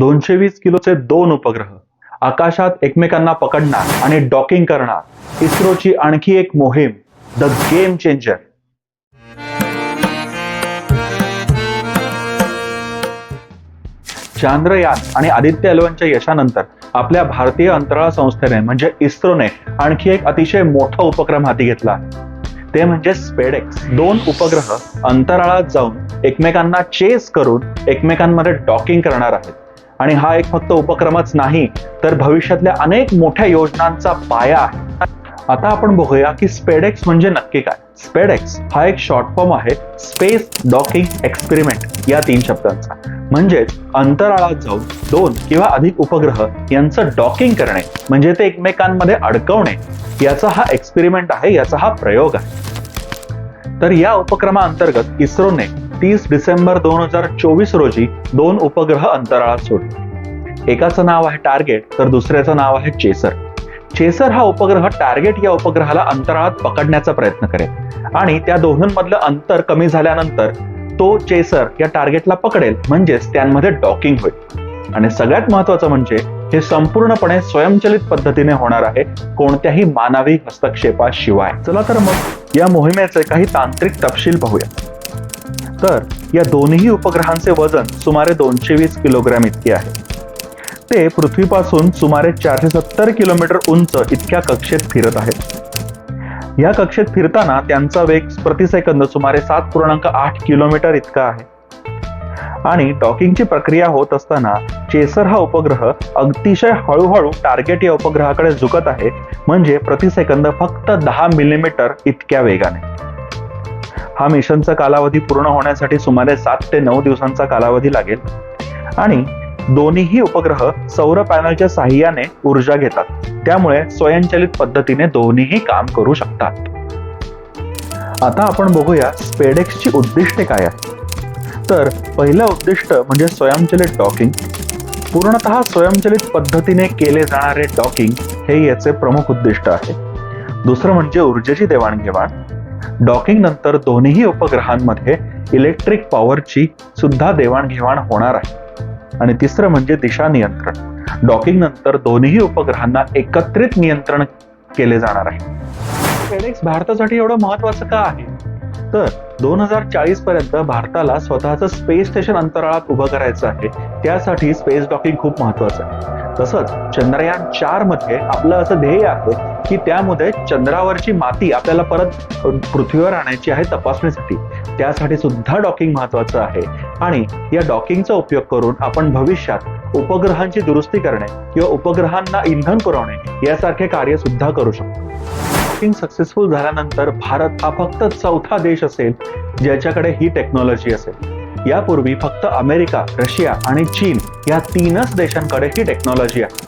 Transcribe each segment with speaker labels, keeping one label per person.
Speaker 1: दोनशे वीस किलोचे दोन उपग्रह आकाशात एकमेकांना पकडणार आणि डॉकिंग करणार. इस्रोची आणखी एक मोहीम द गेम चेंजर. चांद्रयान आणि आदित्य एलवनच्या यशानंतर आपल्या भारतीय अंतराळ संस्थेने म्हणजे इस्रोने आणखी एक अतिशय मोठा उपक्रम हाती घेतला. ते म्हणजे स्पेडेक्स. दोन उपग्रह अंतराळात जाऊन एकमेकांना चेस करून एकमेकांमध्ये डॉकिंग करणार आहेत. आणि हा एक फक्त उपक्रमच नाही तर भविष्यातल्या अनेक मोठ्या योजनांचा पाया आहे. आता आपण बघूया की स्पेडेक्स म्हणजे नक्की काय. स्पेडेक्स हा एक शॉर्ट फॉर्म आहे स्पेस डॉकिंग एक्सपेरिमेंट या तीन शब्दांचा. म्हणजेच अंतराळात जाऊन दोन किंवा अधिक उपग्रह यांचं डॉकिंग करणे म्हणजे ते एकमेकांमध्ये अडकवणे याचा हा एक्सपेरिमेंट आहे याचा हा प्रयोग आहे. तर या उपक्रमाअंतर्गत इस्रोने तीस डिसेंबर दोन हजार चोवीस रोजी दोन उपग्रह अंतराळात सोडले. एकाचं नाव आहे टार्गेट तर दुसऱ्याचं नाव आहे चेसर. चेसर हा उपग्रह टार्गेट या उपग्रहाला अंतराळात पकडण्याचा प्रयत्न करेल. आणि त्या दोघांमधलं अंतर कमी झाल्यानंतर तो चेसर या टार्गेटला पकडेल म्हणजेच त्यांमध्ये डॉकिंग होईल. आणि सगळ्यात महत्वाचं म्हणजे हे संपूर्णपणे स्वयंचलित पद्धतीने होणार आहे कोणत्याही मानवी हस्तक्षेपाशिवाय. चला तर मग या मोहिमेचे काही तांत्रिक तपशील पाहूया. तर या दोन्ही उपग्रहांचे वजन सुमारे दोनशे वीस किलोग्रॅम इतके आहे. ते पृथ्वीपासून सुमारे चारशे सत्तर किलोमीटर उंच इतक्या कक्षेत फिरत आहेत. या कक्षेत फिरताना त्यांचा वेग प्रतिसेकंद सुमारे सात पूर्णांक आठ किलोमीटर इतका आहे. आणि डॉकिंगची प्रक्रिया होत असताना चेसर हा उपग्रह अतिशय हळूहळू टार्गेट या उपग्रहाकडे झुकत आहे. म्हणजे प्रतिसेकंद फक्त दहा मिलीमीटर इतक्या वेगाने. हा मिशनचा कालावधी पूर्ण होण्यासाठी सुमारे सात ते नऊ दिवसांचा कालावधी लागेल. आणि दोन्हीही उपग्रह सौर पॅनलच्या साह्याने ऊर्जा घेतात. त्यामुळे स्वयंचलित पद्धतीने दोन्हीही काम करू शकतात. आता आपण बघूया स्पेडेक्सची उद्दिष्टे काय आहेत. तर पहिलं उद्दिष्ट म्हणजे स्वयंचलित डॉकिंग. पूर्णतः स्वयंचलित पद्धतीने केले जाणारे डॉकिंग हे याचे प्रमुख उद्दिष्ट आहे. दुसरं म्हणजे ऊर्जेची देवाणघेवाण. डॉकिंग नंतर दोन्ही उपग्रहांमध्ये इलेक्ट्रिक पॉवरची सुद्धा देवाणघेवाण होणार आहे. आणि तिसरं म्हणजे दिशा नियंत्रण. डॉकिंग नंतर दोन्ही उपग्रहांना एकत्रित नियंत्रण केले जाणार आहे. फेडेक्स भारतासाठी एवढं महत्वाचं का आहे? तर दोन हजार चाळीस पर्यंत भारताला स्वतःचं स्पेस स्टेशन अंतराळात उभं करायचं आहे. त्यासाठी स्पेस डॉकिंग खूप महत्वाचं आहे. तसंच चंद्रयान चारमध्ये आपलं असं ध्येय आहे की त्यामध्ये चंद्रावरची माती आपल्याला परत पृथ्वीवर आणायची आहे तपासणीसाठी त्यासाठी सुद्धा डॉकिंग महत्वाचं आहे. आणि या डॉकिंगचा उपयोग करून आपण भविष्यात उपग्रहांची दुरुस्ती करणे किंवा उपग्रहांना इंधन पुरवणे यासारखे कार्य सुद्धा करू शकतो. डॉकिंग सक्सेसफुल झाल्यानंतर भारत हा फक्त चौथा देश असेल ज्याच्याकडे ही टेक्नॉलॉजी असेल. यापूर्वी फक्त अमेरिका रशिया आणि चीन या तीनच देशांकडे ही टेक्नॉलॉजी आहे.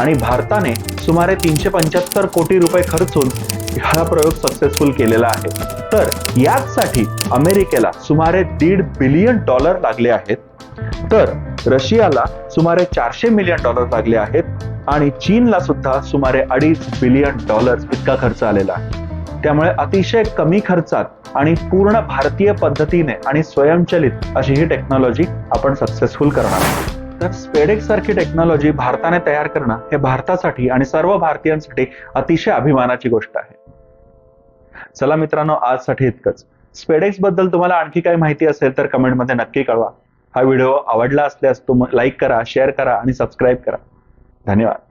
Speaker 1: आणि भारताने सुमारे तीनशे पंच्याहत्तर कोटी रुपये खर्चून हा प्रयोग सक्सेसफुल केलेला आहे. तर याचसाठी अमेरिकेला सुमारे दीड बिलियन डॉलर लागले आहेत. तर रशियाला सुमारे चारशे मिलियन डॉलर लागले आहेत. आणि चीनला सुद्धा सुमारे अडीच बिलियन डॉलर्स इतका खर्च आलेला आहे. त्यामुळे अतिशय कमी खर्चात आणि पूर्ण भारतीय पद्धतीने आणि स्वयंचलित अशी ही टेक्नॉलॉजी आपण सक्सेसफुल करणार आहोत. तर स्पेडेक्स सारखी टेक्नॉलॉजी भारताने तयार करणं हे भारतासाठी आणि सर्व भारतीयांसाठी अतिशय अभिमानाची गोष्ट आहे. चला मित्रांनो आजसाठी इतकंच. स्पेडेक्सबद्दल तुम्हाला आणखी काही माहिती असेल तर कमेंटमध्ये नक्की कळवा. हा व्हिडिओ आवडला असल्यास तुम लाईक करा शेअर करा आणि सबस्क्राईब करा. धन्यवाद.